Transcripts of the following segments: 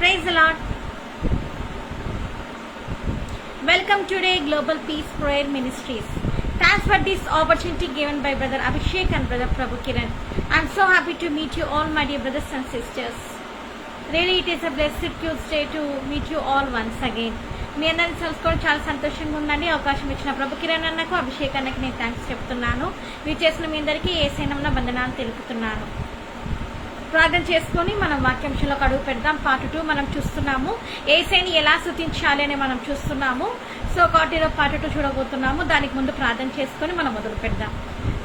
Praise a lot welcome today global peace prayer ministries thanks for this opportunity given by brother Abhishek and brother Prabhu Kiran I'm so happy to meet you all my dear brothers and sisters really it is a blessed Tuesday to meet you all once again మీ అందరిని తెలుసుకోవడం చాలా సంతోషంగా ఉందని అవకాశం ఇచ్చిన ప్రభు కిరణ్ అన్నకు అభిషేక్ అన్నకి నేను థ్యాంక్స్ చెప్తున్నాను. మీరు చేసిన మీ అందరికీ ఏ సైనమ్మ బంధనాలు తెలుపుతున్నాను. ప్రార్థన చేసుకొని మనం వాక్యాంశంలోకి అడుగు పెడదాం. పార్ట్ టూ మనం చూస్తున్నాము. ఏసైని ఎలా శృతించాలి అని మనం చూస్తున్నాము. సో కాటిలో పార్ట్ టూ చూడబోతున్నాము. దానికి ముందు ప్రార్థన చేసుకొని మనం మొదలు పెడదాం.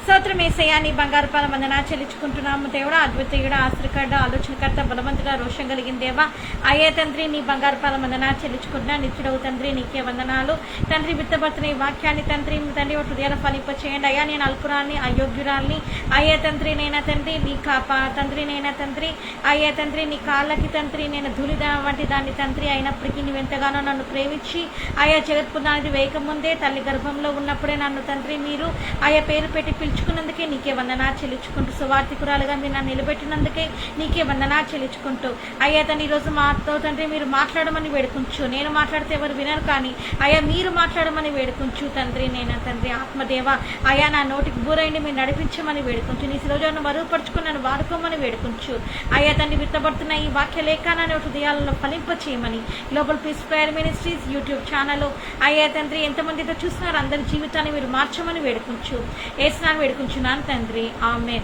స్తోత్రం ఏసయ్యా నీ బంగారు పాల వందనా చెల్లించుకుంటున్నాము దేవుడా. అద్భుతయుడ ఆశ్రకర్డ ఆలోచనకర్త బలవంతుడ రోషం కలిగిన దేవా. అయ్యే తండ్రి నీ బంగారు పాల వందనా చెల్లించుకుంటున్నా. నిత్యుడవు తండ్రి నీకే వందనాలు. తండ్రి విత్తబడుతున్న ఈ వాక్యాన్ని తండ్రి మీ తండ్రి ఒక హృదయాల ఫలింప చేయండి అయ్యా నేను అల్పురాల్ని అయోగ్యురాల్ని. అయ్యే తండ్రి నేనా తండ్రి నీ కాపా తండ్రి నేనా తండ్రి. అయ్యే తండ్రి నీ కాళ్ళకి తండ్రి నేను ధూళిద వంటి దాన్ని తండ్రి అయినప్పటికీ నువ్వెంతగానో నన్ను ప్రేమించి అయ్యా జగత్పునాది వేయకముందే తల్లి గర్భంలో ఉన్నప్పుడే నన్ను తండ్రి మీరు ఆయా పేరు పెట్టి పిలుచుకున్నందుకే నీకే వందనా చెల్లించుకుంటూ సువార్థికురాలుగా మీరు నన్ను నిలబెట్టినందుకే నీకే వందనా చెల్లించుకుంటూ. అయ్యా తను ఈరోజు మాతో తండ్రి మీరు మాట్లాడమని వేడుకుంచు. నేను మాట్లాడితే ఎవరు వినరు కానీ అయ్యా మీరు మాట్లాడమని వేడుకుంచు. తండ్రి నేను తండ్రి ఆత్మదేవ. అయ్యా నా నోటికి బూరైండి మీరు నడిపించమని వేడుకుంచు. నీ శిరోజాను మరుగుపరుచుకుని నన్ను వాడుకోమని వేడుకుంచు. అయ్యా తండ్రి విత్తబడుతున్న ఈ వాక్య లేఖనాన్ని హృదయాలలో ఫలింప చేయమని global peace prayer ministries YouTube channel. అయ్యా తండ్రి ఎంతమందితో చూస్తున్నారు అందరి జీవితాన్ని మీరు మార్చమని వేడుకుంచు. వేసినాను వేడుకుంటున్నాను తండ్రి. ఆమె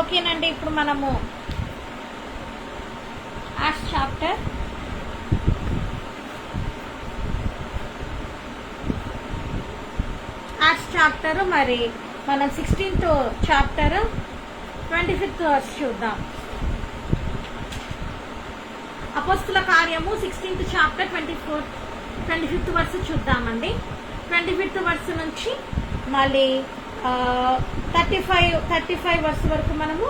ఓకేనండి ఇప్పుడు మనము యాక్స్ చాప్టర్ యాక్స్ చాప్టర్ మరి మనం sixteenth chapter twenty fifth verse చూద్దాం. అపోస్తుల కార్యము sixteenth chapter twenty fourth twenty fifth verse చూద్దామండి. ట్వంటీ ఫిఫ్త్ వర్స్ నుంచి మళ్ళీ thirty five thirty five verse వరకు మనము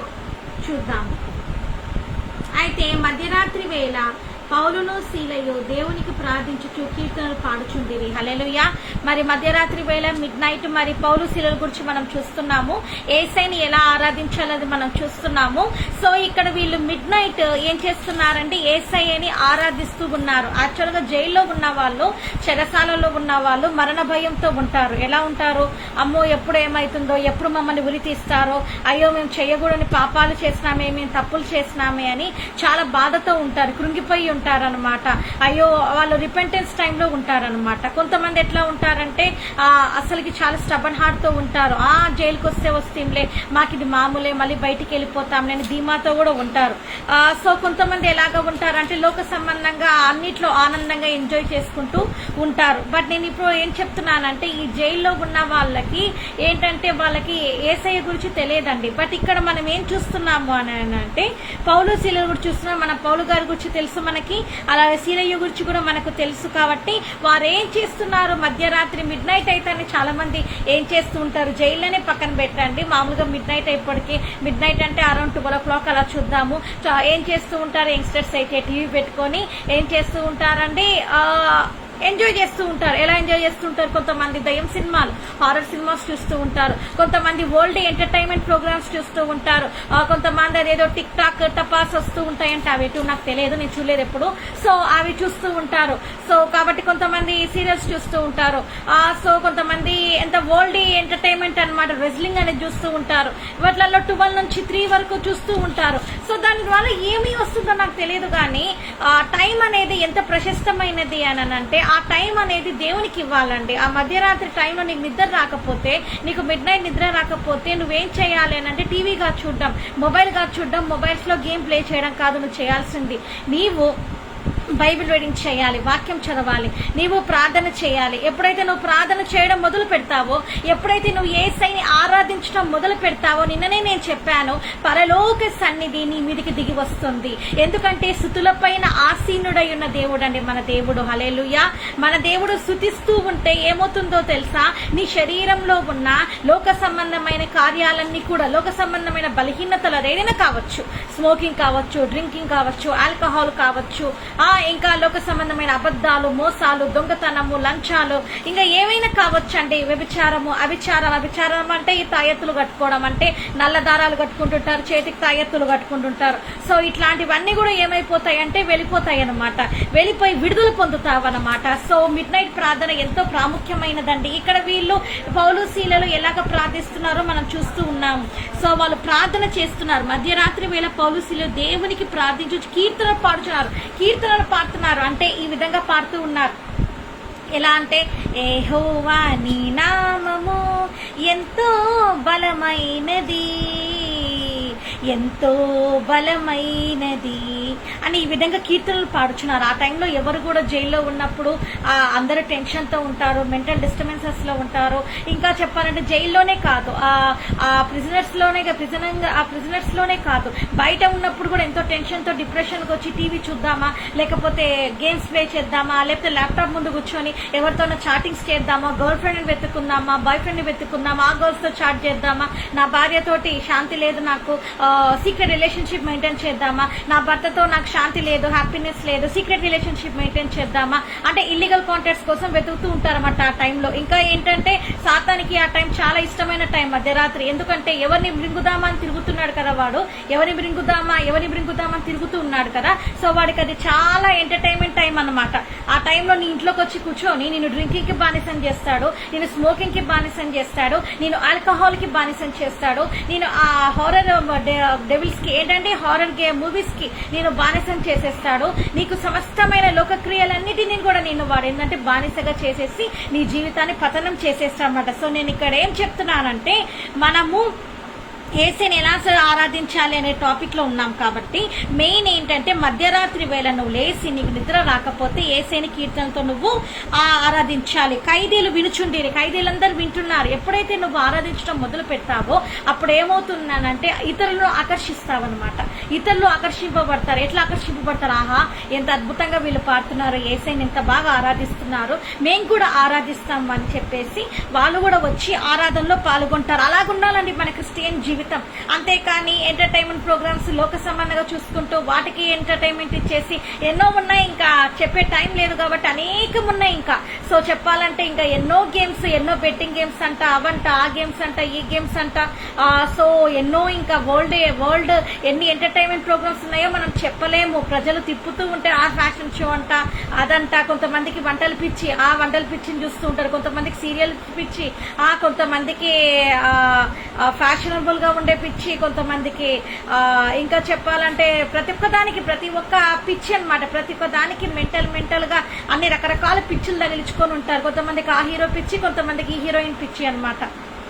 చూద్దాము. అయితే మధ్యరాత్రి వేళ పౌలును శీలయు దేవునికి ప్రార్థించుచు కీర్తనలు పాడుచుండిరి. హలెలుయ మరి మధ్యరాత్రి వేళ మిడ్ నైట్ మరి పౌలు శీలల గురించి మనం చూస్తున్నాము. ఏసైని ఎలా ఆరాధించాలని మనం చూస్తున్నాము. సో ఇక్కడ వీళ్ళు మిడ్ నైట్ ఏం చేస్తున్నారంటే ఏసైని ఆరాధిస్తూ ఉన్నారు. యాక్చువల్గా జైల్లో ఉన్న వాళ్ళు చెరసాలలో ఉన్న వాళ్ళు మరణ భయంతో ఉంటారు. ఎలా ఉంటారు? అమ్మో ఎప్పుడు ఏమైతుందో ఎప్పుడు మమ్మల్ని ఉరి తీస్తారో అయ్యో మేము చేయకూడని పాపాలు చేసినామే మేము తప్పులు చేసినామే అని చాలా బాధతో ఉంటారు. కృంగిపోయి ఉంటారనమాట అయ్యో వాళ్ళు రిపెంటెన్స్ టైంలో ఉంటారనమాట కొంతమంది ఎట్లా ఉంటారంటే అసలుకి చాలా స్టబన్ హార్ట్తో ఉంటారు. ఆ జైలుకి వస్తే వస్తేంలే మాకు ఇది మామూలే మళ్ళీ బయటికి వెళ్ళిపోతాం నేను ధీమాతో కూడా ఉంటారు. సో కొంతమంది ఎలాగ ఉంటారంటే లోక సంబంధంగా అన్నిట్లో ఆనందంగా ఎంజాయ్ చేసుకుంటూ ఉంటారు. బట్ నేను ఇప్పుడు ఏం చెప్తున్నానంటే ఈ జైల్లో ఉన్న వాళ్ళకి ఏంటంటే వాళ్ళకి ఏసఐ గురించి తెలియదండి. బట్ ఇక్కడ మనం ఏం చూస్తున్నాము అని అంటే పౌలు శీల గురించి చూస్తున్నాం. మన పౌలు గారి గురించి తెలుసు మనకి అలా శీలయ్య గురించి కూడా మనకు తెలుసు కాబట్టి వారు ఏం చేస్తున్నారు? మధ్యరాత్రి మిడ్ నైట్ అయితే చాలా మంది ఏం చేస్తూ ఉంటారు? జైల్లోనే పక్కన పెట్టండి. మామూలుగా మిడ్ నైట్ అయిపోటికి మిడ్ నైట్ అంటే అరౌండ్ ట్వెల్వ్ ఓ క్లాక్ అలా చూద్దాము. ఏం చేస్తూ ఉంటారు? యంగ్స్టర్స్ అయితే టీవీ పెట్టుకొని ఏం చేస్తూ ఉంటారండి? ఆ, ఎంజాయ్ చేస్తూ ఉంటారు. ఎలా ఎంజాయ్ చేస్తుంటారు? కొంతమంది దయం సినిమాలు హారర్ సినిమాస్ చూస్తూ ఉంటారు. కొంతమంది ఓల్డ్ ఎంటర్టైన్మెంట్ ప్రోగ్రామ్స్ చూస్తూ ఉంటారు. కొంతమంది అదేదో టిక్ టాక్ టపాస్ వస్తూ ఉంటాయంటే. అవి ఎటు నాకు తెలియదు నేను చూడలేదు ఎప్పుడు. సో అవి చూస్తూ ఉంటారు. సో కాబట్టి కొంతమంది సీరియల్స్ చూస్తూ ఉంటారు. సో కొంతమంది ఎంత ఓల్డ్ ఎంటర్టైన్మెంట్ అన్నమాట రెజ్లింగ్ అనేది చూస్తూ ఉంటారు. వాటిలలో ట్వెల్వ్ నుంచి త్రీ వరకు చూస్తూ ఉంటారు. సో దాని ద్వారా ఏమి వస్తుందో నాకు తెలియదు కానీ టైం అనేది ఎంత ప్రశస్తమైనది అని అంటే ఆ టైం అనేది దేవునికి ఇవ్వాలండి. ఆ మధ్యరాత్రి టైంలో నీకు నిద్ర రాకపోతే నీకు మిడ్ నైట్ నిద్ర రాకపోతే నువ్వేం చేయాలి అని అంటే టీవీగా చూడడం మొబైల్గా చూడడం మొబైల్స్లో గేమ్ ప్లే చేయడం కాదు నువ్వు చేయాల్సింది. నీవు బైబిల్ రీడింగ్ చేయాలి వాక్యం చదవాలి నీవు ప్రార్థన చేయాలి. ఎప్పుడైతే నువ్వు ప్రార్థన చేయడం మొదలు పెడతావో ఎప్పుడైతే నువ్వు ఏ సైని ఆరాధించడం మొదలు పెడతావో నిన్ననే నేను చెప్పాను పరలోక సన్నిధి నీ మీదికి దిగి వస్తుంది. ఎందుకంటే శుతులపైన ఆసీనుడై ఉన్న దేవుడు అండి మన దేవుడు. హలేలుయ మన దేవుడు శుతిస్తూ ఉంటే ఏమవుతుందో తెలుసా? నీ శరీరంలో ఉన్న లోక సంబంధమైన కార్యాలన్నీ కూడా లోక సంబంధమైన బలహీనతలు ఏదైనా కావచ్చు. స్మోకింగ్ కావచ్చు డ్రింకింగ్ కావచ్చు ఆల్కహాల్ కావచ్చు ఆ ఇంకా లోక సంబంధమైన అబద్ధాలు మోసాలు దొంగతనము లంచాలు ఇంకా ఏమైనా కావచ్చండి? వ్యభిచారము అభిచారం అభిచారం అంటే ఈ తాయెత్తులు కట్టుకోవడం అంటే నల్ల దారాలు కట్టుకుంటుంటారు చేతికి తాయెత్తులు కట్టుకుంటుంటారు. సో ఇట్లాంటివన్నీ కూడా ఏమైపోతాయి అంటే వెళ్ళిపోతాయి అనమాట వెళ్ళిపోయి విడుదల పొందుతావన్నమాట. సో మిడ్ నైట్ ప్రార్థన ఎంతో ప్రాముఖ్యమైనదండి. ఇక్కడ వీళ్ళు పౌలు శీలలు ఎలాగ ప్రార్థిస్తున్నారో మనం చూస్తూ ఉన్నాము. సో వాళ్ళు ప్రార్థన చేస్తున్నారు. మధ్యరాత్రి వేళ పౌలుశీలు దేవునికి ప్రార్థించు కీర్తన పాడుచున్నారు కీర్తనలు పాడుతున్నారు. అంటే ఈ విధంగా పాడుతూ ఉన్నారు. ఎలా అంటే ఏహోవా నీ నామము ఎంతో బలమైనది ఎంతో బలమైనది అని ఈ విధంగా కీర్తనలు పాడుచున్నారు. ఆ టైంలో ఎవరు కూడా జైల్లో ఉన్నప్పుడు అందరూ టెన్షన్తో ఉంటారు మెంటల్ డిస్టర్బెన్సెస్లో ఉంటారు. ఇంకా చెప్పాలంటే జైల్లోనే కాదు ఆ ప్రిజనర్స్లోనే ప్రిజనర్స్లోనే ఆ ప్రిజనర్స్లోనే కాదు. బయట ఉన్నప్పుడు కూడా ఎంతో టెన్షన్తో డిప్రెషన్ వచ్చి టీవీ చూద్దామా లేకపోతే గేమ్స్ ప్లే చేద్దామా లేకపోతే ల్యాప్టాప్ ముందు కూర్చొని ఎవరితోనో చాటింగ్స్ చేద్దామా గర్ల్ ఫ్రెండ్ వెతుకుందామా బాయ్ ఫ్రెండ్ వెతుకుందామా ఆ గర్ల్స్తో చాట్ చేద్దామా నా భార్యతోటి శాంతి లేదు నాకు సీక్రెట్ రిలేషన్షిప్ మెయింటైన్ చేద్దామా నా భర్తతో నాకు శాంతి లేదు హ్యాపీనెస్ లేదు సీక్రెట్ రిలేషన్షిప్ మెయింటైన్ చేద్దామా? అంటే ఇల్లీగల్ కాంటాక్ట్స్ కోసం వెతుకుతూ ఉంటారన్నమాట ఆ టైంలో ఇంకా ఏంటంటే సాతానికి ఆ టైం చాలా ఇష్టమైన టైం మధ్యరాత్రి ఎందుకంటే ఎవరిని మృంగుదామా అని తిరుగుతున్నాడు కదా వాడు? ఎవరిని మృంగుదామా? ఎవరిని మృంగుదామా అని తిరుగుతూ ఉన్నాడు కదా? సో వాడికి అది చాలా ఎంటర్టైన్మెంట్ టైం అన్నమాట. ఆ టైంలో నీ ఇంట్లోకి వచ్చి కూర్చొని నేను డ్రింకింగ్కి బానిసం చేస్తాడు నేను స్మోకింగ్కి బానిసం చేస్తాడు నేను ఆల్కహాల్కి బానిసం చేస్తాడు నేను ఆ హారర్ డెవిల్స్ uh, కి ఏంటంటే హారర్ గే మూవీస్కి నేను బానిసం చేసేస్తాడు. నీకు సమస్తమైన లోకక్రియలన్నిటినీ కూడా నేను వాడు. ఏంటంటే బానిసగా చేసేసి నీ జీవితాన్ని పతనం చేసేస్తాడనమాట సో నేను ఇక్కడ ఏం చెప్తున్నానంటే మనము ఏసీని ఎలా ఆరాధించాలి అనే టాపిక్లో ఉన్నాం కాబట్టి మెయిన్ ఏంటంటే మధ్యరాత్రి వేళ నువ్వు లేచి నీకు నిద్ర రాకపోతే ఏసేని కీర్తనతో నువ్వు ఆరాధించాలి. ఖైదీలు వినుచుండేరు ఖైదీలందరూ వింటున్నారు. ఎప్పుడైతే నువ్వు ఆరాధించడం మొదలు పెడతావో అప్పుడు ఏమవుతున్నానంటే ఇతరులను ఆకర్షిస్తావన్నమాట. ఇతరులు ఆకర్షింపబడతారు. ఎట్లా ఆకర్షింపబడతారు? ఆహా ఎంత అద్భుతంగా వీళ్ళు పాడుతున్నారు. ఏసైని ఎంత బాగా ఆరాధిస్తున్నారు. మేము కూడా ఆరాధిస్తాం అని చెప్పేసి వాళ్ళు కూడా వచ్చి ఆరాధనలో పాల్గొంటారు. అలాగుండాలండి మన క్రిస్టియన్ జీవితం. అంతేకాని ఎంటర్టైన్మెంట్ ప్రోగ్రామ్స్ లోక సంబంధంగా చూసుకుంటూ వాటికి ఎంటర్టైన్మెంట్ ఇచ్చేసి ఎన్నో ఉన్నాయి ఇంకా. చెప్పే టైం లేదు కాబట్టి అనేకం ఉన్నాయి ఇంకా. సో చెప్పాలంటే ఇంకా ఎన్నో గేమ్స్ ఎన్నో బెట్టింగ్ గేమ్స్ అంట అవంట ఆ గేమ్స్ అంట ఈ గేమ్స్ అంట. సో ఎన్నో ఇంకా వరల్డ్ వరల్డ్ ఎన్ని ఎంటర్టైన్మెంట్ ప్రోగ్రామ్స్ ఉన్నాయో మనం చెప్పలేము. ప్రజలు తిప్పుతూ ఉంటే ఆ ఫ్యాషన్ షో అంట అదంట. కొంతమందికి వంటలు పిచ్చి ఆ వంటలు పిచ్చిని చూస్తూ ఉంటారు. కొంతమందికి సీరియల్ పిచ్చి ఆ కొంతమందికి ఫ్యాషనబుల్గా గా ఉండే పిచ్చి కొంతమందికి. ఇంకా చెప్పాలంటే ప్రతి ఒక్క దానికి ప్రతి ఒక్క పిచ్చి అన్నమాట. ప్రతి ఒక్క దానికి మెంటల్ మెంటల్గా అన్ని రకరకాల పిచ్చులు తగిలించుకొని ఉంటారు. కొంతమందికి ఆ హీరో పిచ్చి కొంతమందికి ఈ హీరోయిన్ పిచ్చి అనమాట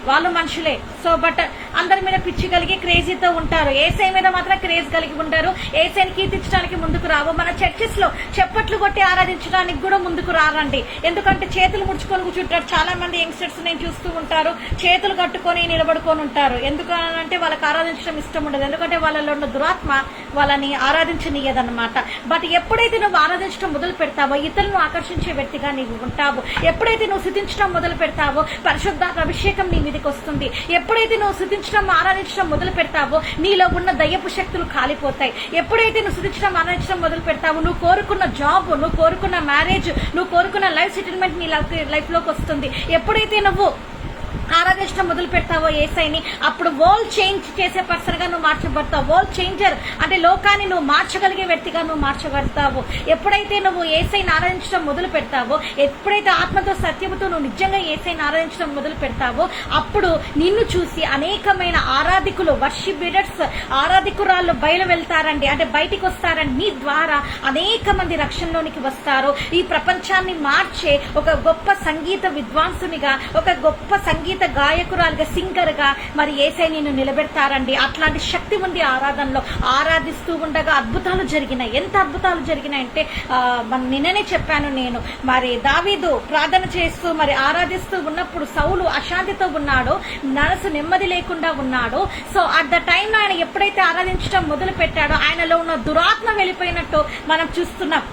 వాళ్ళు మనుషులే. సో బట్ అందరి మీద పిచ్చి కలిగి క్రేజీతో ఉంటారు. ఏసై మీద మాత్రం క్రేజ్ కలిగి ఉంటారు. ఏసైని కీర్తించడానికి ముందుకు రావు. మన చర్చెస్లో చెప్పట్లు కొట్టి ఆరాధించడానికి కూడా ముందుకు రారండి. ఎందుకంటే చేతులు ముడుచుకొని కూర్చుంటారు. చాలా మంది యంగ్స్టర్స్ నేను చూస్తూ ఉంటారు. చేతులు కట్టుకొని నిలబడుకొని ఉంటారు. ఎందుకంటే వాళ్ళకి ఆరాధించడం ఇష్టం ఉండదు. ఎందుకంటే వాళ్ళలో ఉన్న దురాత్మ వాళ్ళని ఆరాధించనీయదన్నమాట. బట్ ఎప్పుడైతే నువ్వు ఆరాధించడం మొదలు పెడతావో ఇతరులను ఆకర్షించే వ్యక్తిగా నీవు ఉంటావు. ఎప్పుడైతే నువ్వు సిద్ధించడం మొదలు పెడతావో పరిశుద్ధ అభిషేకం నీ మీదకి వస్తుంది. ఎప్పుడైతే నువ్వు శుద్ధించడం ఆరాధించడం మొదలు పెడతావో నీలో ఉన్న దయ్యపు శక్తులు కాలిపోతాయి. ఎప్పుడైతే నువ్వు శుద్ధించడం ఆరాధించడం మొదలు పెడతావో నువ్వు కోరుకున్న జాబ్ నువ్వు కోరుకున్న మ్యారేజ్ నువ్వు కోరుకున్న లైఫ్ సెటిల్మెంట్ నీ లైఫ్ లైఫ్లోకి వస్తుంది. ఎప్పుడైతే నువ్వు ఆరాధించడం మొదలు పెడతావో ఏసైని? అప్పుడు వోల్ చేంజ్ చేసే పర్సన్గా నువ్వు మార్చబడతావు. వోల్ చేంజర్ అంటే లోకాన్ని నువ్వు మార్చగలిగే వ్యక్తిగా నువ్వు మార్చబడతావు. ఎప్పుడైతే నువ్వు ఏసైని ఆరాధించడం మొదలు పెడతావో ఎప్పుడైతే ఆత్మతో సత్యముతో నువ్వు నిజంగా ఏసైని ఆరాధించడం మొదలు పెడతావో అప్పుడు నిన్ను చూసి అనేకమైన ఆరాధికులు వర్షిప్ లీడర్స్ ఆరాధికురాళ్ళు బయలు వెళ్తారండి. అంటే బయటికి వస్తారండి నీ ద్వారా అనేక మంది రక్షణలోనికి వస్తారు. ఈ ప్రపంచాన్ని మార్చే ఒక గొప్ప సంగీత విద్వాంసునిగా ఒక గొప్ప సంగీత గాయకురాలుగా సింగర్గా మరి ఏసై నిన్ను నిలబెడతారండి. అట్లాంటి శక్తి ఉంది ఆరాధనలో. ఆరాధిస్తూ ఉండగా అద్భుతాలు జరిగినాయి. ఎంత అద్భుతాలు జరిగినాయంటే నిన్ననే చెప్పాను నేను. మరి దావీదు ప్రార్థన చేస్తూ మరి ఆరాధిస్తూ ఉన్నప్పుడు సౌలు అశాంతితో ఉన్నాడు. మనసు నెమ్మది లేకుండా ఉన్నాడు. సో అట్ ద టైం ఆయన ఎప్పుడైతే ఆరాధించడం మొదలు పెట్టాడో ఆయనలో ఉన్న దురాత్మ వెళ్ళిపోయినట్టు మనం చూస్తున్నాం.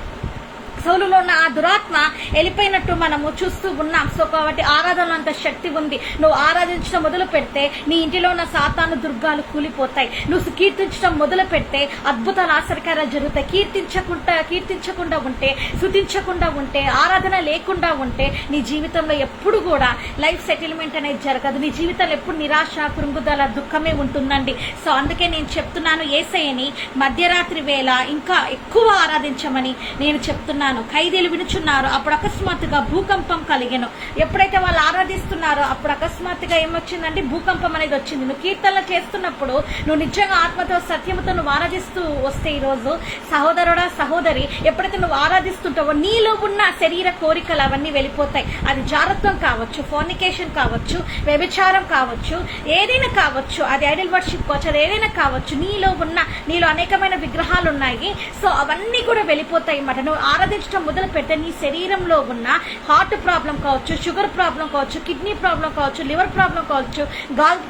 సౌలులో ఉన్న ఆ దురాత్మ వెళ్ళిపోయినట్టు మనము చూస్తూ ఉన్నాం. సో కాబట్టి ఆరాధనలో అంత శక్తి ఉంది. నువ్వు ఆరాధించడం మొదలు పెడితే నీ ఇంటిలో ఉన్న సాతాను దుర్గాలు కూలిపోతాయి. నువ్వు కీర్తించడం మొదలు పెడితే అద్భుతాలు ఆశ్చర్యకారాలు జరుగుతాయి. కీర్తించకుండా కీర్తించకుండా ఉంటే శుతించకుండా ఉంటే ఆరాధన లేకుండా ఉంటే నీ జీవితంలో ఎప్పుడు కూడా లైఫ్ సెటిల్మెంట్ అనేది జరగదు. నీ జీవితంలో ఎప్పుడు నిరాశ కృంగుదల దుఃఖమే ఉంటుందండి. సో అందుకే నేను చెప్తున్నాను ఏసయ్యని మధ్యరాత్రి వేళ ఇంకా ఎక్కువ ఆరాధించమని నేను చెప్తున్నాను. ఖైదీలు వినుచున్నారు. అప్పుడు అకస్మాత్తుగా భూకంపం కలిగాను. ఎప్పుడైతే వాళ్ళు ఆరాధిస్తున్నారో అప్పుడు అకస్మాత్తుగా ఏమొచ్చిందంటే భూకంపం అనేది వచ్చింది. నువ్వు కీర్తనలు చేస్తున్నప్పుడు నువ్వు నిజంగా ఆత్మతో సత్యంతో నువ్వు ఆరాధిస్తూ వస్తే ఈరోజు సహోదరుడా సహోదరి ఎప్పుడైతే నువ్వు ఆరాధిస్తుంటావో నీలో ఉన్న శరీర కోరికలు అవన్నీ వెళ్ళిపోతాయి. అది జారత్వం కావచ్చు ఫోర్నికేషన్ కావచ్చు వ్యభిచారం కావచ్చు ఏదైనా కావచ్చు అది ఐడల్ వర్షిప్ కావచ్చు అది ఏదైనా కావచ్చు నీలో ఉన్న నీలో అనేకమైన విగ్రహాలు ఉన్నాయి. సో అవన్నీ కూడా వెళ్ళిపోతాయి అన్నమాట. నువ్వు ఆరాధించడం మొదలు పెడితే నీ శరీరంలో ఉన్న హార్ట్ ప్రాబ్లం కావచ్చు షుగర్ ప్రాబ్లం కావచ్చు కిడ్నీ ప్రాబ్లం కావచ్చు లివర్ ప్రాబ్లం కావచ్చు గాల్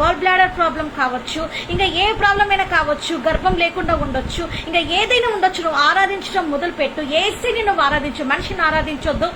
గాల్ బ్లాడర్ ప్రాబ్లం కావచ్చు ఇంకా ఏ ప్రాబ్లం అయినా కావచ్చు గర్భం లేకుండా ఉండొచ్చు ఇంకా ఏదైనా ఉండొచ్చు నువ్వు ఆరాధించడం మొదలు పెట్టు ఏసీని నువ్వు ఆరాధించు మనిషిని ఆరాధించొద్దు.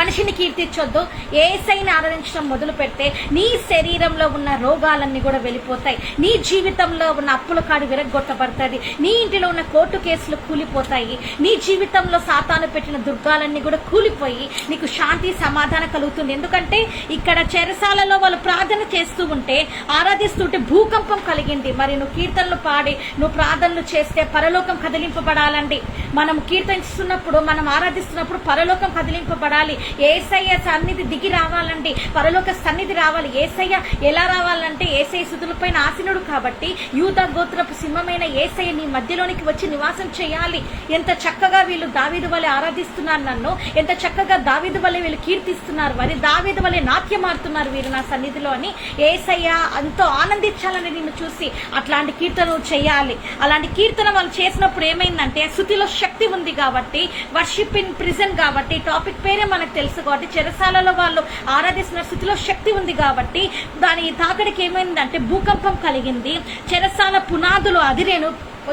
మనిషిని కీర్తించొద్దు. ఏసైని ఆరాధించడం మొదలు పెడితే నీ శరీరంలో ఉన్న రోగాలన్నీ కూడా వెళ్ళిపోతాయి. నీ జీవితంలో ఉన్న అప్పుల కాడి విరగొట్టబడుతుంది నీ ఇంటిలో ఉన్న కోర్టు కేసులు కూలిపోతాయి. నీ జీవితంలో సాతాను పెట్టిన దుర్గాలన్నీ కూడా కూలిపోయి నీకు శాంతి సమాధానం కలుగుతుంది. ఎందుకంటే ఇక్కడ చెరసాలలో వాళ్ళు ప్రార్థన చేస్తూ ఉంటే ఆరాధిస్తుంటే భూకంపం కలిగింది. మరి నువ్వు కీర్తనలు పాడి నువ్వు ప్రార్థనలు చేస్తే పరలోకం కదిలింపబడాలండి. మనం కీర్తనిస్తున్నప్పుడు మనం ఆరాధిస్తున్నప్పుడు పరలోకం కదిలింపబడాలి. ఏసయ్య సన్నిధి దిగి రావాలంటే పరలోక సన్నిధి రావాలి. ఏసయ్య ఎలా రావాలంటే ఏసయ్య సుతులపైన ఆసీనుడు కాబట్టి యూత గోత్రపు సింహమైన ఏసయ్య నీ మధ్యలోనికి వచ్చి నివాసం చేయాలి. ఎంత చక్కగా వీళ్ళు దావీదు వలె ఆరాధిస్తున్నారు నన్ను ఎంత చక్కగా దావీదు వలె వీళ్ళు కీర్తిస్తున్నారు మరి దావీదు వలె నాట్యమాడుతున్నారు వీరు నా సన్నిధిలో అని ఏసయ్య ఎంతో ఆనందించాలని నిన్ను చూసి అట్లాంటి కీర్తనలు చేయాలి. అలాంటి కీర్తన వాళ్ళు చేసినప్పుడు ఏమైందంటే శృతిలో శక్తి ఉంది కాబట్టి వర్షిప్ ఇన్ ప్రిజన్ కాబట్టి టాపిక్ పేరే మనకు తెలుసు కాబట్టి చెరసాలలో వాళ్ళు ఆరాధిస్తున్న స్థితిలో శక్తి ఉంది కాబట్టి దాని తాకడికి ఏమైందంటే భూకంపం కలిగింది. చెరసాల పునాదులు అదిరేను.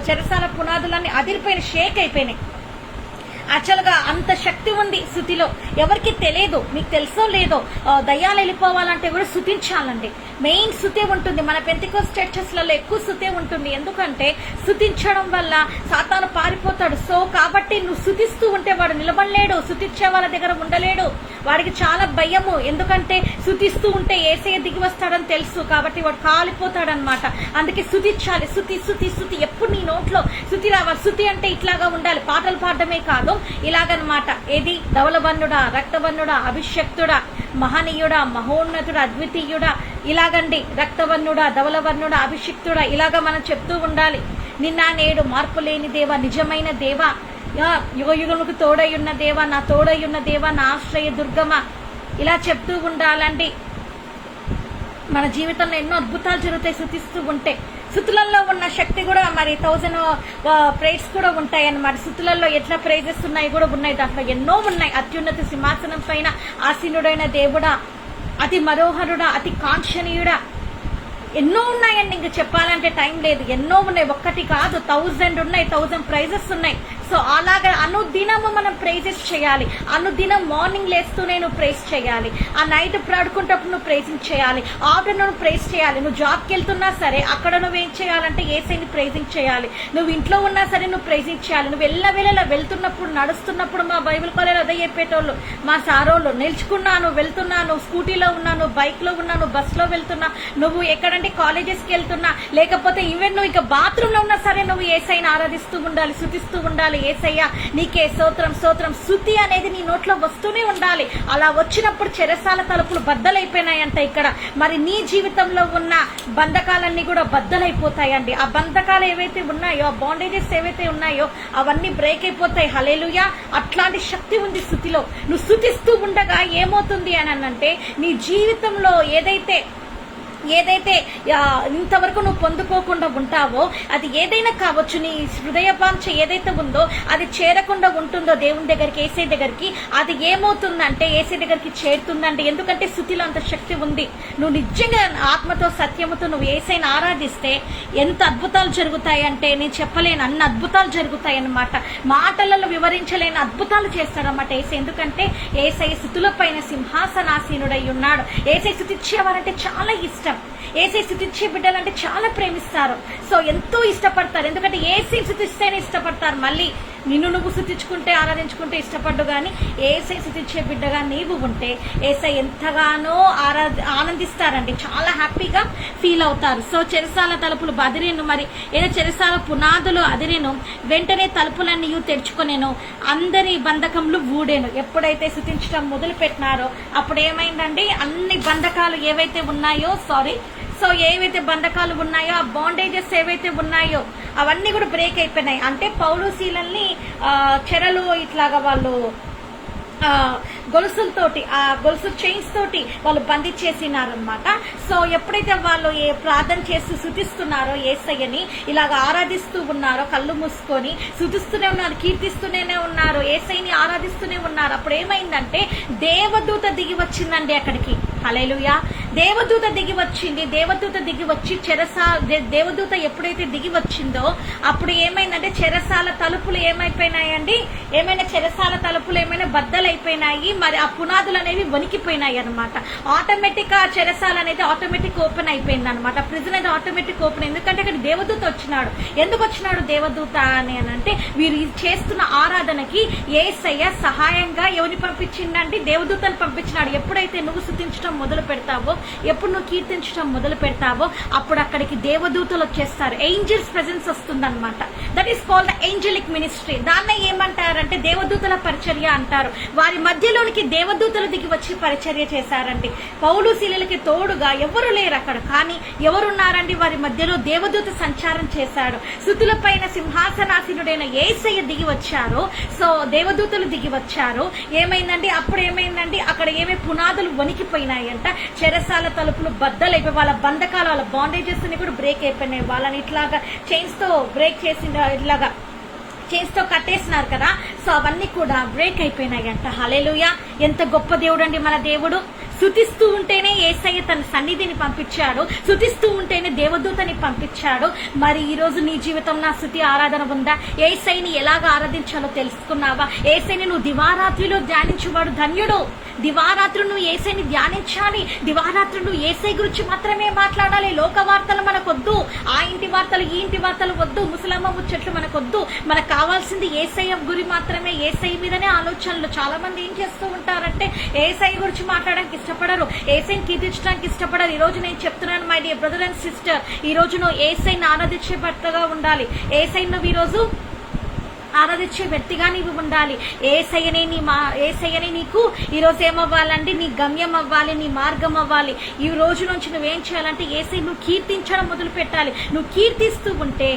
చెరసాల పునాదులన్నీ అదిరిపోయిన షేక్ అయిపోయినాయి. యాక్చువల్గా అంత శక్తి ఉంది శృతిలో. ఎవరికి తెలియదు మీకు తెలుసో లేదో దయ్యాలు వెళ్ళిపోవాలంటే కూడా శృతించాలండి. మెయిన్ శృతి ఉంటుంది. మన పెంతికోస్ చర్చెస్లలో ఎక్కువ శృతి ఉంటుంది. ఎందుకంటే శృతించడం వల్ల సాతాను పారిపోతాడు. సో కాబట్టి నువ్వు శృతిస్తూ ఉంటే వాడు నిలబడలేడు శృతించే వాళ్ళ దగ్గర ఉండలేడు. వాడికి చాలా భయము. ఎందుకంటే శృతిస్తూ ఉంటే ఏసయ్య దిగి వస్తాడని తెలుసు. కాబట్టి వాడు కాలిపోతాడనమాట. అందుకే శృతించాలి. శృతి శృతి శృతి. ఎప్పుడు నీ నోట్లో శృతి రావాలి? శృతి అంటే ఇట్లాగా ఉండాలి. పాటలు పాడడమే కాదు. ఇలాగనమాట. ఏది? ధవలవన్నుడా రక్తవన్నుడా అభిషక్తుడా మహనీయుడా మహోన్నతుడా అద్వితీయుడా ఇలాగండి. రక్తవర్ణుడా ధవలవర్ణుడా అభిషిక్తుడా ఇలాగ మనం చెప్తూ ఉండాలి. నిన్న నేడు మార్పు లేని దేవ నిజమైన దేవ యుగ యుగముకు దేవ నా తోడై దేవ నా ఆశ్రయ దుర్గమ. ఇలా చెప్తూ ఉండాలండి. మన జీవితంలో ఎన్నో అద్భుతాలు జరుగుతాయి శృతిస్తూ ఉంటే. శృతులలో ఉన్న శక్తి కూడా మరి థౌజండ్ ప్రైజ్ కూడా ఉంటాయి అన్నమాట ఎట్లా ప్రైజెస్ ఉన్నాయి కూడా ఉన్నాయి. దాంట్లో ఎన్నో ఉన్నాయి. అత్యున్నత సింహాసనం పైన ఆసీనుడైన దేవుడా అతి మరోహరుడా అతి కాంక్షణీయుడా. ఎన్నో ఉన్నాయండి. ఇంక చెప్పాలంటే టైం లేదు. ఎన్నో ఉన్నాయి. ఒక్కటి కాదు. థౌజండ్ ఉన్నాయి. థౌజండ్ ప్రైజెస్ ఉన్నాయి. సో అలాగా అనుదినము మనం ప్రైజెస్ చేయాలి. అనుదినం మార్నింగ్ లేస్తూనే నువ్వు ప్రేస్ చేయాలి. ఆ నైట్ పడుకుంటప్పుడు నువ్వు ప్రైజింగ్ చేయాలి. ఆఫ్టర్నూన్ ప్రేస్ చేయాలి. నువ్వు జాబ్కి వెళ్తున్నా సరే అక్కడ నువ్వు ఏం చేయాలంటే ఏసైని ప్రైజింగ్ చేయాలి. నువ్వు ఇంట్లో ఉన్నా సరే నువ్వు ప్రైజింగ్ చేయాలి. నువ్వు వెళ్ళ వెళ్ళ వెళ్తున్నప్పుడు నడుస్తున్నప్పుడు మా బైబిల్ కాలేజ్ అదే చెప్పేటోళ్ళు. మా సారోళ్ళు నిల్చుకున్నాను వెళ్తున్నాను స్కూటీలో ఉన్నాను బైక్లో ఉన్నాను బస్సులో వెళ్తున్నా. నువ్వు ఎక్కడంటే కాలేజెస్కి వెళ్తున్నా. లేకపోతే ఈవెన్ నువ్వు ఇక బాత్రూంలో ఉన్నా సరే నువ్వు ఏసైని ఆరాధిస్తూ ఉండాలి శుతిస్తూ ఉండాలి ఏసయ్య నీకే సోత్రం సోత్రం శుతి అనేది నీ నోట్లో వస్తూనే ఉండాలి. అలా వచ్చినప్పుడు చెరసాల తలుపులు బద్దలైపోయినాయంట ఇక్కడ. మరి నీ జీవితంలో ఉన్న బంధకాలన్నీ కూడా బద్దలైపోతాయండి. ఆ బంధకాలు ఏవైతే ఉన్నాయో ఆ బాండేజెస్ ఏవైతే ఉన్నాయో అవన్నీ బ్రేక్ అయిపోతాయి. హలేలుయా అట్లాంటి శక్తి ఉంది స్థుతిలో నువ్వు స్థుతిస్తూ ఉండగా ఏమవుతుంది అని అంటే నీ జీవితంలో ఏదైతే ఏదైతే ఇంతవరకు నువ్వు పొందుకోకుండా ఉంటావో అది ఏదైనా కావచ్చు నీ హృదయపాంఛ ఏదైతే ఉందో అది చేరకుండా ఉంటుందో దేవుని దగ్గరికి ఏసే దగ్గరికి అది ఏమవుతుందంటే ఏసే దగ్గరికి చేరుతుందంటే ఎందుకంటే స్థుతిలో అంత శక్తి ఉంది. నువ్వు నిజంగా ఆత్మతో సత్యముతో నువ్వు ఏసైనా ఆరాధిస్తే ఎంత అద్భుతాలు జరుగుతాయంటే నేను చెప్పలేను అన్ని అద్భుతాలు జరుగుతాయన్నమాట. మాటలలో వివరించలేని అద్భుతాలు చేస్తారన్నమాట ఏసై. ఎందుకంటే ఏసై స్థుతుల పైన సింహాసనాసీనుడై ఉన్నాడు. ఏసై స్థుతిచ్చేవారంటే చాలా ఇష్టం. ఏసై స్థుతిచ్చే బిడ్డలంటే చాలా ప్రేమిస్తారు. సో ఎంతో ఇష్టపడతారు. ఎందుకంటే ఏసై స్థుతిస్తేనే ఇష్టపడతారు. మళ్ళీ నిన్ను నువ్వు శుద్ధించుకుంటే ఆరాధించుకుంటే ఇష్టపడ్డు కానీ ఏసై శుద్ధించే బిడ్డగా నీవు ఉంటే ఏసై ఎంతగానో ఆరా ఆనందిస్తారండి. చాలా హ్యాపీగా ఫీల్ అవుతారు. సో చెరసాల తలుపులు బదిరేను మరి. ఏదో చెరసాల పునాదులు అదిరేను. వెంటనే తలుపులన్నీ తెరుచుకునేను. అందరి బంధకములు ఊడేను. ఎప్పుడైతే శుద్ధించడం మొదలు పెట్టినారో అప్పుడు ఏమైందండి అన్ని బంధకాలు ఏవైతే ఉన్నాయో సారీ సో ఏవైతే బంధకాలు ఉన్నాయో ఆ బాండేజెస్ ఏవైతే ఉన్నాయో అవన్నీ కూడా బ్రేక్ అయిపోయినాయి. అంటే పౌలు శీలల్ని చెరలు ఇట్లాగా వాళ్ళు గొలుసులతోటి ఆ గొలుసు చైన్స్ తోటి వాళ్ళు బంధించేసినారనమాట సో ఎప్పుడైతే వాళ్ళు ఏ ప్రార్థన చేస్తూ శుతిస్తున్నారో ఏసయ్యని ఇలాగ ఆరాధిస్తూ ఉన్నారో కళ్ళు మూసుకొని శుతిస్తూనే ఉన్నారు కీర్తిస్తూనే ఉన్నారు ఏసైని ఆరాధిస్తూనే ఉన్నారు అప్పుడు ఏమైందంటే దేవదూత దిగి వచ్చిందండి అక్కడికి. హలేలుయా దేవదూత దిగి వచ్చింది. దేవదూత దిగి వచ్చి చెరసా దే- దేవదూత ఎప్పుడైతే దిగి వచ్చిందో అప్పుడు ఏమైందంటే చెరసాల తలుపులు ఏమైపోయినాయండి? ఏమైనా చెరసాల తలుపులు ఏమైనా బద్దలైపోయినాయి? మరి ఆ పునాదులు అనేవి వణికిపోయినాయి అనమాట ఆటోమేటిక్ ఆ చెరసాల అనేది ఆటోమేటిక్ ఓపెన్ అయిపోయింది అనమాట ప్రిజన్ అనేది ఆటోమేటిక్ ఓపెన్ ఎందుకంటే ఇక్కడ దేవదూత వచ్చినాడు. ఎందుకు వచ్చినాడు దేవదూత అని అంటే వీరు చేస్తున్న ఆరాధనకి ఏసయ్య సహాయంగా ఎవరిని పంపించిందండి దేవదూతను పంపించినాడు. ఎప్పుడైతే నువ్వు స్థుతించడం మొదలు పెడతావో? ఎప్పుడు నువ్వు కీర్తించడం మొదలు పెడతావో? అప్పుడు అక్కడికి దేవదూతలు వచ్చేస్తారు. ఏంజల్స్ ప్రెసెన్స్ వస్తుందన్నమాట. That is called angelic ministry దాన్ని ఏమంటారంటే దేవదూతల పరిచర్య అంటారు. వారి మధ్యలోనికి దేవదూతలు దిగి వచ్చి పరిచర్య చేశారండి. పౌలు శీలలకి తోడుగా ఎవరు లేరు అక్కడ. కానీ ఎవరున్నారండి? వారి మధ్యలో దేవదూత సంచారం చేశాడు. శృతుల పైన సింహాసనాసీనుడైన ఏసయ్య దిగి వచ్చారు. సో దేవదూతలు దిగి వచ్చారు. ఏమైందండి? అప్పుడు ఏమైందండి? అక్కడ ఏమే పునాదులు వణికిపోయినాయంట. చెరసాల తలుపులు బద్దలైపోయి వాళ్ళ బంధకాలు వాళ్ళ బాండేజెస్ని కూడా బ్రేక్ అయిపోయినాయి. వాళ్ళని ఇట్లాగా చైన్స్తో బ్రేక్ చేసిన ఇట్లాగా చేస్తో కట్టేసినారు కదా. సో అవన్నీ కూడా బ్రేక్ అయిపోయినాయి అంట. హలేలుయ ఎంత గొప్ప దేవుడు అండి మన దేవుడు. శుతిస్తూ ఉంటేనే ఏసయ్య తన సన్నిధిని పంపించాడు. శుతిస్తూ ఉంటేనే దేవదూతని పంపించాడు. మరి ఈ రోజు నీ జీవితం నా శుతి ఆరాధన ఉందా? ఏసైని ఎలాగ ఆరాధించాలో తెలుసుకున్నావా? ఏసైని నువ్వు దివారాత్రిలో ధ్యానించువాడు ధన్యుడు. దివారాత్రి నువ్వు ఏసైని ధ్యానించాలి. దివారాత్రి నువ్వు ఏసై గురించి మాత్రమే మాట్లాడాలి. లోక వార్తలు మనకొద్దు. ఆ ఇంటి వార్తలు ఈ ఇంటి వార్తలు వద్దు. ముసలమ్మ ముచ్చట్లు మనకొద్దు. మనకు కావాల్సింది ఏసఐ గురి మాత్రమే. ఏసై మీదనే ఆలోచనలు. చాలా మంది ఏం చేస్తూ ఉంటారంటే ఏసఐ గురించి మాట్లాడడానికి ఇష్టపడరు. ఏసైని కీర్తించడానికి ఇష్టపడరు. ఈ రోజు నేను చెప్తున్నాను my dear brother and sister ఈ రోజు నువ్వు ఏసైని ఆరాధించే భర్తగా ఉండాలి. ఏసై నువ్వు ఈ రోజు ఆరాధించే వ్యక్తిగా నీవు ఉండాలి. ఏసయ్యనే నీ మా ఏసయ్యనే నీకు ఈరోజు ఏమవ్వాలంటే నీ గమ్యం అవ్వాలి నీ మార్గం అవ్వాలి. ఈ రోజు నుంచి నువ్వేం చేయాలంటే ఏసై నువ్వు కీర్తించడం మొదలు పెట్టాలి నువ్వు కీర్తిస్తూ ఉంటే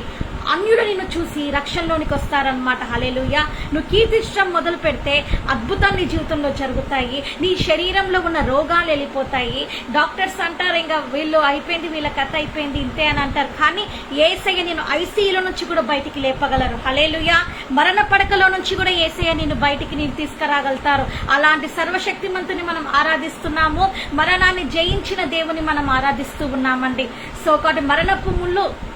అన్యుడు నిన్ను చూసి రక్షణలోనికి వస్తారనమాట హలేలుయ నువ్వు కీర్తిష్టం మొదలు పెడితే అద్భుతాలు నీ జీవితంలో జరుగుతాయి. నీ శరీరంలో ఉన్న రోగాలు వెళ్ళిపోతాయి. డాక్టర్స్ అంటారు ఇంకా వీళ్ళు అయిపోయింది వీళ్ళ కథ అయిపోయింది ఇంతే అని అంటారు. కానీ ఏసయ్య నేను ఐసీయూలో నుంచి కూడా బయటికి లేపగలరు. హలేలుయ మరణ పడకలో నుంచి కూడా ఏసయ్య నేను బయటికి నేను తీసుకురాగలుగుతారు. అలాంటి సర్వశక్తిమంతుని మనం ఆరాధిస్తున్నాము. మరణాన్ని జయించిన దేవుని మనం ఆరాధిస్తూ ఉన్నామండి. సో కాబట్టి మరణపు ముళ్ళు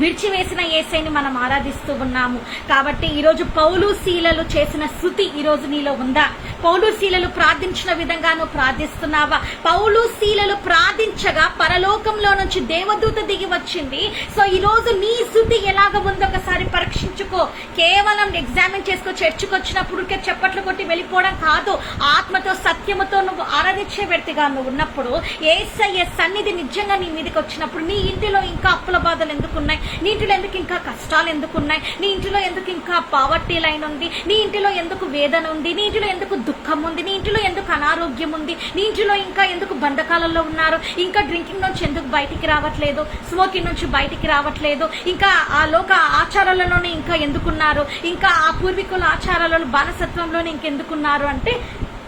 విడిచివేసిన ఏసైని మనం ఆరాధిస్తూ ఉన్నాము. కాబట్టి ఈరోజు పౌలు శీలలు చేసిన స్థుతి ఈరోజు నీలో ఉందా? పౌలు శీలలు ప్రార్థించిన విధంగా నువ్వు ప్రార్థిస్తున్నావా? పౌలు శీలలు ప్రార్థించగా పరలోకంలో నుంచి దేవదూత దిగి వచ్చింది. సో ఈ రోజు నీ స్థుతి ఎలాగ ఉందో ఒకసారి పరీక్షించుకో. కేవలం ఎగ్జామిన్ చేసుకో చర్చకు వచ్చినప్పుడు చెప్పట్లు కొట్టి వెళ్ళిపోవడం కాదు. ఆత్మతో సత్యముతో నువ్వు ఆరాధించే వ్యక్తిగా నువ్వు ఉన్నప్పుడు ఏసయ్య సన్నిధి నిజంగా నీ మీదకి వచ్చినప్పుడు నీ ఇంటిలో ఇంకా అప్పుల బాధలు ఎందుకున్నాయి నీ ఇంటిలో ఎందుకు ఇంకా కష్టాలు ఎందుకు ఉన్నాయి? నీ ఇంటిలో ఎందుకు ఇంకా పావర్టీ లైన్ ఉంది? నీ ఇంటిలో ఎందుకు వేదన ఉంది? నీ ఇంటిలో ఎందుకు దుఃఖం ఉంది? నీ ఇంటిలో ఎందుకు అనారోగ్యం ఉంది? నీ ఇంటిలో ఇంకా ఎందుకు బంధకాలలో ఉన్నారు? ఇంకా డ్రింకింగ్ నుంచి ఎందుకు బయటికి రావట్లేదు? స్మోకింగ్ నుంచి బయటికి రావట్లేదు? ఇంకా ఆ లోక ఆచారాలలోనే ఇంకా ఎందుకున్నారు? ఇంకా ఆ పూర్వీకుల ఆచారాలలో బానిసత్వంలోనే ఇంకెందుకున్నారు? అంటే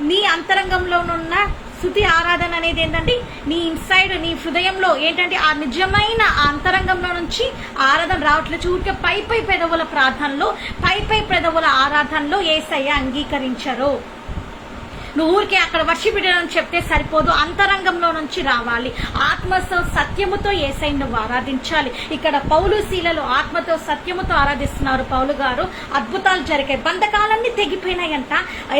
నీ అంతరంగంలోనున్న స్థుతి ఆరాధన అనేది ఏంటంటే నీ ఇన్సైడ్ నీ హృదయంలో ఏంటంటే ఆ నిజమైన అంతరంగంలో నుంచి ఆరాధన రావట్లేదు ఊరికే పై పై పెదవుల ప్రార్థనలో పై పై పెదవుల ఆరాధనలో ఏసయ్య అంగీకరించరు. నువ్వు ఊరికే అక్కడ వర్షిపిడని చెప్తే సరిపోదు అంతరంగంలో నుంచి రావాలి. ఆత్మతో సత్యముతో ఏసై నువ్వు ఆరాధించాలి. ఇక్కడ పౌలు శీలలు ఆత్మతో సత్యముతో ఆరాధిస్తున్నారు పౌలు గారు. అద్భుతాలు జరిగాయి. బంధకాలన్నీ తెగిపోయినాయంట.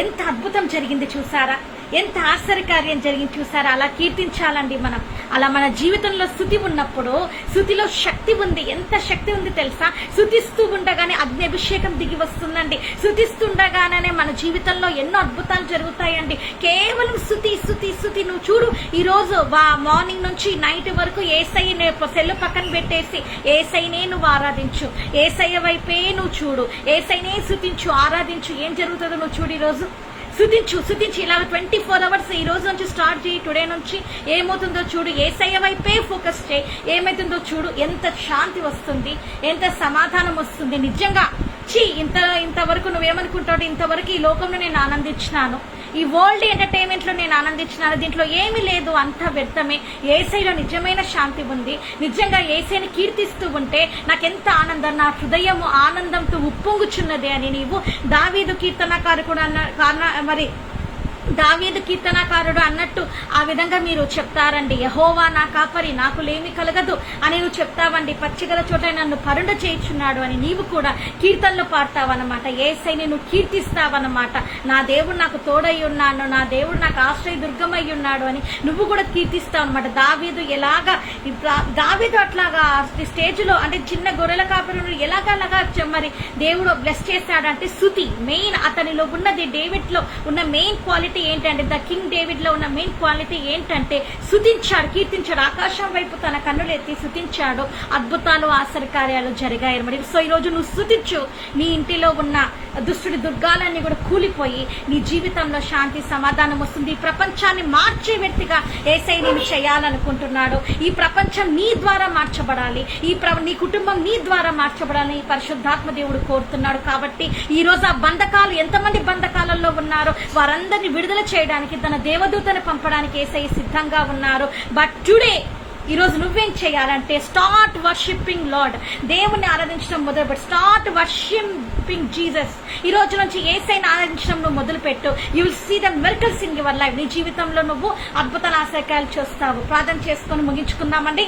ఎంత అద్భుతం జరిగింది చూసారా? ఎంత ఆశ్చర్యకార్యం జరిగింది చూసారా? అలా కీర్తించాలండి మనం. అలా మన జీవితంలో స్థుతి ఉన్నప్పుడు శుతిలో శక్తి ఉంది. ఎంత శక్తి ఉంది తెలుసా? స్థుతిస్తూ ఉండగానే అగ్ని అభిషేకం దిగి వస్తుందండి. స్థుతిస్తుండగానే మన జీవితంలో ఎన్నో అద్భుతాలు జరుగుతాయండి. కేవలం శుతి స్థుతి శుతి. నువ్వు చూడు ఈరోజు వా మార్నింగ్ నుంచి నైట్ వరకు ఏసై సెల్లు పక్కన పెట్టేసి ఏసైనే నువ్వు ఆరాధించు. ఏసయ్య వైపే నువ్వు చూడు. ఏసైనే స్థుతించు ఆరాధించు. ఏం జరుగుతుందో నువ్వు చూడు ఈరోజు. సుధించు శుతించు ఇలా ట్వంటీ ఫోర్ అవర్స్ ఈ రోజు నుంచి స్టార్ట్ చేయి. టుడే నుంచి ఏమవుతుందో చూడు. ఏసయ్య వైపే ఫోకస్ చేయి. ఏమవుతుందో చూడు. ఎంత శాంతి వస్తుంది. ఎంత సమాధానం వస్తుంది. నిజంగా. చీ ఇంత ఇంతవరకు నువ్వేమనుకుంటావు ఇంతవరకు ఈ లోకంలో నేను ఆనందించినాను. ఈ వరల్డ్ ఎంటర్టైన్మెంట్లో నేను ఆనందించినాను. దీంట్లో ఏమీ లేదు. అంత వ్యర్థమే. ఏసైలో నిజమైన శాంతి ఉంది. నిజంగా ఏసైని కీర్తిస్తూ ఉంటే నాకెంత ఆనందం? నా హృదయము ఆనందంతో ఉప్పొంగుచున్నది అని నీవు దావీదు కీర్తనకారు కూడా అన్న కారణ మరి దావీదు కీర్తనకారుడు అన్నట్టు ఆ విధంగా మీరు చెప్తారండి. యహోవా నా కాపరి నాకు లేమి కలగదు అని నువ్వు చెప్తావండి. పచ్చిగల చోట నన్ను పరుండ చేయించున్నాడు అని నీవు కూడా కీర్తనలు పాడతావన్నమాట. శైని నువ్వు కీర్తిస్తావన్నమాట. నా దేవుడు నాకు తోడై ఉన్నాను నా దేవుడు నాకు ఆశ్రయ దుర్గమై ఉన్నాడు అని నువ్వు కూడా కీర్తిస్తావు అనమాట దావీదు ఎలాగా దావీదు అట్లాగా స్టేజ్లో అంటే చిన్న గొర్రెల కాపరును ఎలాగలాగా మరి దేవుడు బ్లెస్ చేశాడంటే శృతి మెయిన్ అతనిలో ఉన్నది డేవిడ్లో ఉన్న మెయిన్ క్వాలిటీ ఏంటంటే ద కింగ్ డేవిడ్లో ఉన్న మెయిన్ క్వాలిటీ ఏంటంటే శుతించాడు కీర్తించాడు. ఆకాశం వైపు తన కన్నులు ఎత్తి శుతించాడు. అద్భుతాలు ఆశ్చర్యకార్యాలు జరిగాయి అనమాట సో ఈ రోజు నువ్వు శుతించు. నీ ఇంటిలో ఉన్న దుష్టుడి దుర్గాలన్నీ కూడా కూలిపోయి నీ జీవితంలో శాంతి సమాధానం వస్తుంది. ఈ ప్రపంచాన్ని మార్చే వ్యక్తిగా ఏసై నేను చేయాలనుకుంటున్నాడు. ఈ ప్రపంచం నీ ద్వారా మార్చబడాలి. ఈ ప్ర నీ కుటుంబం నీ ద్వారా మార్చబడాలని ఈ పరిశుద్ధాత్మ దేవుడు కోరుతున్నాడు. కాబట్టి ఈ రోజు ఆ బంధకాలు ఎంతమంది బంధకాలలో ఉన్నారో వారందరినీ విడుదల చేయడానికి తన దేవదూతను పంపడానికి ఏసై సిద్ధంగా ఉన్నారు. బట్ టుడే ఈ రోజు నువ్వేం చేయాలంటే స్టార్ట్ వర్షిప్పింగ్ లార్డ్ దేవుని ఆరాధించడం మొదలుపెట్టి స్టార్ట్ వర్షిప్పింగ్ జీసస్ ఈ రోజు నుంచి ఏసైని ఆరాధించడం నువ్వు మొదలు పెట్టు you will see the miracles in your life నీ జీవితంలో నువ్వు అద్భుతాల ఆశకాలు చూస్తావు. ప్రార్థన చేసుకొని ముగించుకుందామండి.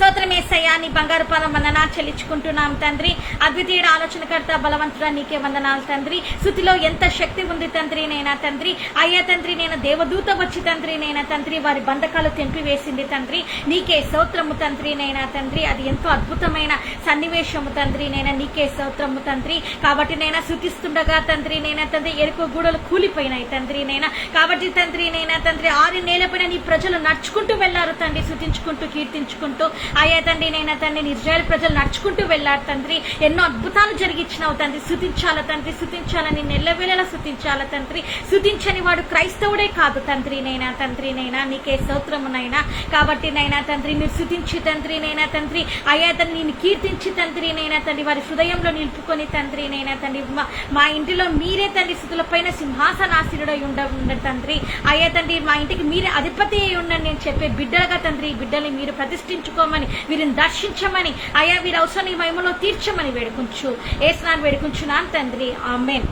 సో ఏసయ్యా నీ బంగారు పాదం వందనా చెల్లించుకుంటున్నాం తండ్రి. అద్వితీయుడు ఆలోచనకర్త బలవంతుడా నీకే వందనాలు తండ్రి. శృతిలో ఎంత శక్తి ఉంది తండ్రి నేనా తండ్రి? అయ్యా తండ్రి నేను దేవదూత వచ్చి తండ్రి నేనా తండ్రి? వారి బంధకాలు తెంపివేసింది తండ్రి. నీకే సౌత్రము తండ్రి నేనా తండ్రి? అది ఎంతో అద్భుతమైన సన్నివేశము తండ్రి నేనా? నీకే సౌత్రము తండ్రి. కాబట్టి నేనా శృతిస్తుండగా తండ్రి నేనా తండ్రి? ఎరుకు గూడలు కూలిపోయినాయి తండ్రి నేనా? కాబట్టి తండ్రి నేనా తండ్రి? ఆరు నేలపైన నీ ప్రజలు నడుచుకుంటూ వెళ్ళారు తండ్రి. శృతించుకుంటూ కీర్తించుకుంటూ. అయ్యా తండ్రి నేను తండ్రి? ఇజ్రాయల్ ప్రజలు నడుచుకుంటూ వెళ్ళారు తండ్రి. ఎన్నో అద్భుతాలు జరిగించినావు తండ్రి. శుతించాల తండ్రి? శుతించాలని నెల్లవేళలా శుతించాల తండ్రి? శుతించని వాడు క్రైస్తవుడే కాదు తండ్రి నైనా తండ్రి నైనా? నీకే స్తోత్రమునైనా కాబట్టి నైనా తండ్రి మీరు శుతించి తండ్రి నైనా తండ్రి. అయ్యా తండ్రి నేను కీర్తించి తండ్రి నైనా తండ్రి. వారి హృదయంలో నిలుపుకొని తండ్రి నైనా తండ్రి. మా- మా ఇంటిలో మీరే తండ్రి. స్థుతుల పైన సింహాసనాశీనుడై ఉండ తండ్రి. అయ్యా తండ్రి మా ఇంటికి మీరే అధిపతి అయి ఉండండి నేను చెప్పే బిడ్డలుగా తండ్రి. బిడ్డల్ని మీరు ప్రతిష్ఠించుకోమని వీరిని దర్శించమని అయ్యా వీరి అవసరం మహిమలో తీర్చమని వేడుకుంచు. ఏసునాన్ని వేడుకుంటున్నాను తండ్రి. ఆమెన్.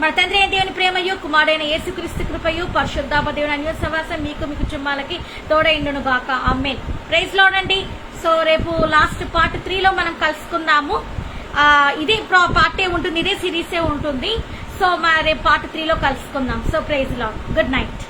మన తండ్రి అయిన దేవుని ప్రేమయు కుమారుడైన యేసుక్రీస్తు కృపయు పరిశుద్ధాప దేవుని అన్య సవాసం మీకు మీ కుటుంబాలకి తోడైండును గాక. అమ్మేన్ ప్రైజ్ లోనండి సో రేపు లాస్ట్ పార్ట్ త్రీలో మనం కలుసుకుందాము. ఇదే ప్రా పార్టే ఉంటుంది ఇదే సిరీసే ఉంటుంది. సో మా రేపు పార్ట్ త్రీలో కలుసుకుందాం. సో ప్రైజ్లో గుడ్ నైట్